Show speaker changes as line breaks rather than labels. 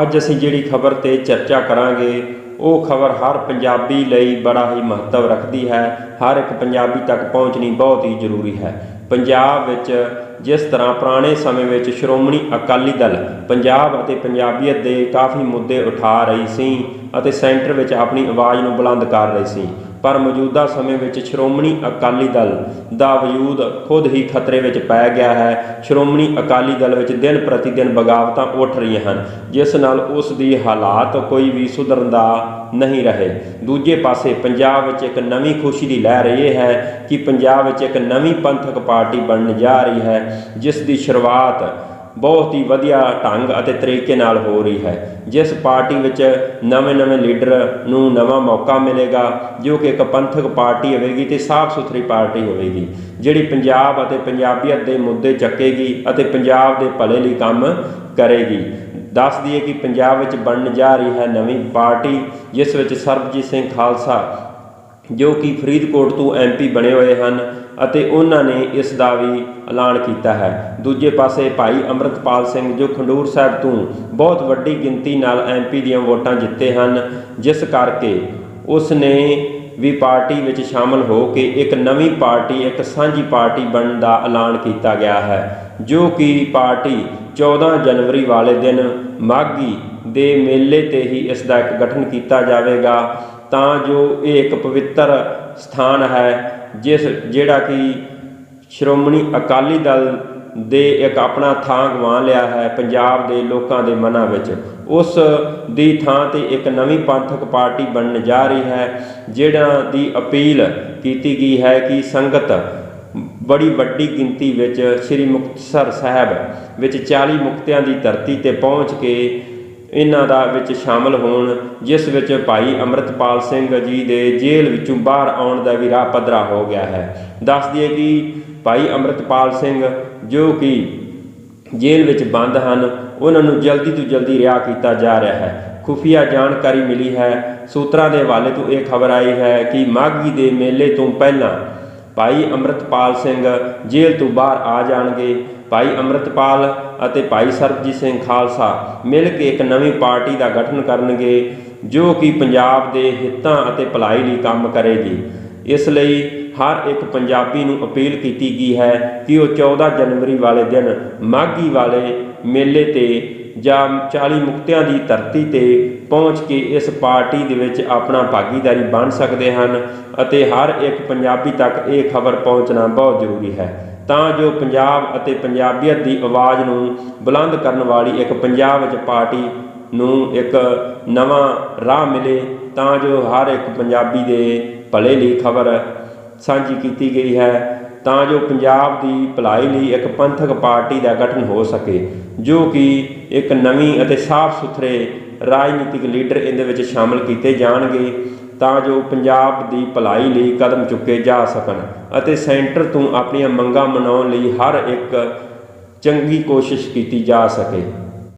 ਅੱਜ ਅਸੀਂ ਜਿਹੜੀ ਖਬਰ ਤੇ ਚਰਚਾ ਕਰਾਂਗੇ, ਉਹ ਖਬਰ ਹਰ ਪੰਜਾਬੀ ਲਈ ਬੜਾ ਹੀ ਮਹੱਤਵ ਰੱਖਦੀ ਹੈ। ਹਰ ਇੱਕ ਪੰਜਾਬੀ ਤੱਕ ਪਹੁੰਚਣੀ ਬਹੁਤ ਹੀ ਜ਼ਰੂਰੀ ਹੈ। ਪੰਜਾਬ ਵਿੱਚ ਜਿਸ ਤਰ੍ਹਾਂ ਪੁਰਾਣੇ ਸਮੇਂ ਵਿੱਚ ਸ਼੍ਰੋਮਣੀ ਅਕਾਲੀ ਦਲ ਪੰਜਾਬ ਅਤੇ ਪੰਜਾਬੀਅਤ ਦੇ ਕਾਫੀ ਮੁੱਦੇ ਉਠਾ ਰਹੀ ਸੀ ਅਤੇ ਸੈਂਟਰ ਵਿੱਚ ਆਪਣੀ ਆਵਾਜ਼ ਨੂੰ ਬੁਲੰਦ ਕਰ ਰਹੀ ਸੀ ਪਰ ਮੌਜੂਦਾ ਸਮੇਂ ਵਿੱਚ ਸ਼੍ਰੋਮਣੀ ਅਕਾਲੀ ਦਲ ਦਾ ਵਜੂਦ ਖੁਦ ਹੀ ਖਤਰੇ ਵਿੱਚ ਪੈ ਗਿਆ ਹੈ। ਸ਼੍ਰੋਮਣੀ ਅਕਾਲੀ ਦਲ ਵਿੱਚ ਦਿਨ ਪ੍ਰਤੀ ਦਿਨ ਬਗਾਵਤਾਂ ਉੱਠ ਰਹੀਆਂ ਹਨ। ਜਿਸ ਨਾਲ ਉਸ ਦੀ ਹਾਲਾਤ ਕੋਈ ਵੀ ਸੁਧਰਨ ਦਾ ਨਹੀਂ ਰਹੇ। ਦੂਜੇ ਪਾਸੇ ਪੰਜਾਬ ਵਿੱਚ ਇੱਕ ਨਵੀਂ ਖੁਸ਼ੀ ਦੀ ਲਹਿਰ ਇਹ ਹੈ ਕਿ ਪੰਜਾਬ ਵਿੱਚ ਇੱਕ ਨਵੀਂ ਪੰਥਕ ਪਾਰਟੀ ਬਣਨ ਜਾ ਰਹੀ ਹੈ, ਜਿਸ ਦੀ ਸ਼ੁਰੂਆਤ ਬਹੁਤ ਹੀ ਵਧੀਆ ਢੰਗ ਅਤੇ ਤਰੀਕੇ ਨਾਲ ਹੋ ਰਹੀ ਹੈ। ਜਿਸ ਪਾਰਟੀ ਵਿੱਚ ਨਵੇਂ-ਨਵੇਂ ਲੀਡਰ ਨੂੰ ਨਵਾਂ ਮੌਕਾ ਮਿਲੇਗਾ, ਜੋ ਕਿ ਇੱਕ ਪੰਥਕ ਪਾਰਟੀ ਹੋਵੇਗੀ ਤੇ ਸਾਫ਼ ਸੁਥਰੀ ਪਾਰਟੀ ਹੋਵੇਗੀ, ਜਿਹੜੀ ਪੰਜਾਬ ਅਤੇ ਪੰਜਾਬੀਅਤ ਦੇ ਮੁੱਦੇ ਚੱਕੇਗੀ ਅਤੇ ਪੰਜਾਬ ਦੇ ਭਲੇ ਲਈ ਕੰਮ ਕਰੇਗੀ। ਦੱਸ ਦਈਏ ਕਿ ਪੰਜਾਬ ਵਿੱਚ ਬਣਨ ਜਾ ਰਹੀ ਹੈ ਨਵੀਂ ਪਾਰਟੀ, ਜਿਸ ਵਿੱਚ ਸਰਬਜੀਤ ਸਿੰਘ ਖਾਲਸਾ ਜੋ ਕਿ ਫਰੀਦਕੋਟ ਤੋਂ ਐਮਪੀ ਬਣੇ ਹੋਏ ਹਨ ਅਤੇ ਉਹਨਾਂ ਨੇ ਇਸ ਦਾ ਵੀ ਐਲਾਨ ਕੀਤਾ ਹੈ। ਦੂਜੇ ਪਾਸੇ ਭਾਈ ਅਮਰਤਪਾਲ ਸਿੰਘ ਜੋ ਖੰਡੂਰ ਸਾਹਿਬ ਤੋਂ ਬਹੁਤ ਵੱਡੀ ਗਿਣਤੀ ਨਾਲ ਐਮਪੀ ਦੀਆਂ ਵੋਟਾਂ ਜਿੱਤੇ ਹਨ, ਜਿਸ ਕਰਕੇ ਉਸ ਨੇ ਵੀ ਪਾਰਟੀ ਵਿੱਚ ਸ਼ਾਮਲ ਹੋ ਕੇ ਇੱਕ ਨਵੀਂ ਪਾਰਟੀ, ਇੱਕ ਸਾਂਝੀ ਪਾਰਟੀ ਬਣਨ ਦਾ ਐਲਾਨ ਕੀਤਾ ਗਿਆ ਹੈ, ਜੋ ਕਿ ਪਾਰਟੀ 14 ਜਨਵਰੀ ਵਾਲੇ ਦਿਨ ਮਾਘੀ ਦੇ ਮੇਲੇ ਤੇ ਹੀ ਇਸ ਦਾ ਇੱਕ ਗਠਨ ਕੀਤਾ ਜਾਵੇਗਾ। ਤਾਂ ਜੋ ਇਹ ਇੱਕ ਪਵਿੱਤਰ ਸਥਾਨ ਹੈ, ਜਿਸ ਜਿਹੜਾ ਕਿ ਸ਼੍ਰੋਮਣੀ ਅਕਾਲੀ ਦਲ ਦੇ ਇੱਕ ਆਪਣਾ ਥਾਂ ਗਵਾ ਲਿਆ ਹੈ ਪੰਜਾਬ ਦੇ ਲੋਕਾਂ ਦੇ ਮਨਾਂ ਵਿੱਚ। ਉਸ ਦੀ ਥਾਂ ਤੇ ਇੱਕ ਨਵੀਂ ਪੰਥਕ ਪਾਰਟੀ ਬਣਨ ਜਾ ਰਹੀ ਹੈ, ਜਿਹੜਾ ਦੀ ਅਪੀਲ ਕੀਤੀ ਗਈ ਹੈ ਕਿ ਸੰਗਤ ਬੜੀ ਵੱਡੀ ਗਿਣਤੀ ਵਿੱਚ ਸ੍ਰੀ ਮੁਕਤਸਰ ਸਾਹਿਬ ਵਿੱਚ 40 ਮੁਕਤਿਆਂ ਦੀ ਧਰਤੀ ਤੇ ਪਹੁੰਚ ਕੇ ਇਹਨਾਂ ਦਾ ਵਿੱਚ ਸ਼ਾਮਲ ਹੋਣ, ਜਿਸ ਵਿੱਚ ਭਾਈ ਅਮਰਤਪਾਲ ਸਿੰਘ ਜੀ ਦੇ ਜੇਲ੍ਹ ਵਿੱਚੋਂ ਬਾਹਰ ਆਉਣ ਦਾ ਵੀ ਰਾਹ ਪੱਧਰਾ ਹੋ ਗਿਆ ਹੈ। ਦੱਸ ਦਈਏ ਕਿ ਭਾਈ ਅਮਰਤਪਾਲ ਸਿੰਘ ਜੋ ਕਿ ਜੇਲ੍ਹ ਵਿੱਚ ਬੰਦ ਹਨ, ਉਹਨਾਂ ਨੂੰ ਜਲਦੀ ਤੋਂ ਜਲਦੀ ਰਿਹਾ ਕੀਤਾ ਜਾ ਰਿਹਾ ਹੈ। ਖੁਫੀਆ ਜਾਣਕਾਰੀ ਮਿਲੀ ਹੈ। ਸੂਤਰਾਂ ਦੇ ਹਵਾਲੇ ਤੋਂ ਇਹ ਖਬਰ ਆਈ ਹੈ ਕਿ ਮਾਘੀ ਦੇ ਮੇਲੇ ਤੋਂ ਪਹਿਲਾਂ ਭਾਈ ਅਮਰਤਪਾਲ ਸਿੰਘ ਜੇਲ੍ਹ ਤੋਂ ਬਾਹਰ ਆ ਜਾਣਗੇ। ਭਾਈ ਅਮਰਤਪਾਲ ਅਤੇ ਭਾਈ ਸਰਬਜੀਤ ਸਿੰਘ ਖਾਲਸਾ ਮਿਲ ਕੇ ਇੱਕ ਨਵੀਂ ਪਾਰਟੀ ਦਾ ਗਠਨ ਕਰਨਗੇ, ਜੋ ਕਿ ਪੰਜਾਬ ਦੇ ਹਿੱਤਾਂ ਅਤੇ ਭਲਾਈ ਲਈ ਕੰਮ ਕਰੇਗੀ। ਇਸ ਲਈ ਹਰ ਇੱਕ ਪੰਜਾਬੀ ਨੂੰ ਅਪੀਲ ਕੀਤੀ ਗਈ ਹੈ ਕਿ ਉਹ 14 ਜਨਵਰੀ ਵਾਲੇ ਦਿਨ ਮਾਘੀ ਵਾਲੇ ਮੇਲੇ ਤੇ ਜਾਂ 40 ਮੁਕਤਿਆਂ ਦੀ ਧਰਤੀ ਤੇ ਪਹੁੰਚ ਕੇ ਇਸ ਪਾਰਟੀ ਦੇ ਵਿੱਚ ਆਪਣਾ ਭਾਗੀਦਾਰੀ ਬਣ ਸਕਦੇ ਹਨ ਅਤੇ ਹਰ ਇੱਕ ਪੰਜਾਬੀ ਤੱਕ ਇਹ ਖਬਰ ਪਹੁੰਚਣਾ ਬਹੁਤ ਜ਼ਰੂਰੀ ਹੈ। ਤਾਂ ਜੋ ਪੰਜਾਬ ਅਤੇ ਪੰਜਾਬੀਅਤ ਦੀ ਆਵਾਜ਼ ਨੂੰ ਬੁਲੰਦ ਕਰਨ ਵਾਲੀ ਇੱਕ ਪੰਜਾਬ ਵਿੱਚ ਪਾਰਟੀ ਨੂੰ ਇੱਕ ਨਵਾਂ ਰਾਹ ਮਿਲੇ, ਤਾਂ ਜੋ ਹਰ ਇੱਕ ਪੰਜਾਬੀ ਦੇ ਭਲੇ ਲਈ ਖਬਰ ਸਾਂਝੀ ਕੀਤੀ ਗਈ ਹੈ। ਤਾਂ ਜੋ ਪੰਜਾਬ ਦੀ ਭਲਾਈ ਲਈ ਇੱਕ ਪੰਥਕ ਪਾਰਟੀ ਦਾ ਗਠਨ ਹੋ ਸਕੇ, ਜੋ ਕਿ ਇੱਕ ਨਵੀਂ ਅਤੇ ਸਾਫ਼ ਸੁਥਰੇ ਰਾਜਨੀਤਿਕ ਲੀਡਰ ਇਹਦੇ ਵਿੱਚ ਸ਼ਾਮਲ ਕੀਤੇ ਜਾਣਗੇ, ਤਾਂ ਜੋ ਪੰਜਾਬ ਦੀ ਭਲਾਈ ਲਈ ਕਦਮ ਚੁੱਕੇ ਜਾ ਸਕਣ ਅਤੇ ਸੈਂਟਰ ਤੋਂ ਆਪਣੀਆਂ ਮੰਗਾਂ ਮਨਾਉਣ ਲਈ ਹਰ ਇੱਕ ਚੰਗੀ ਕੋਸ਼ਿਸ਼ ਕੀਤੀ ਜਾ ਸਕੇ।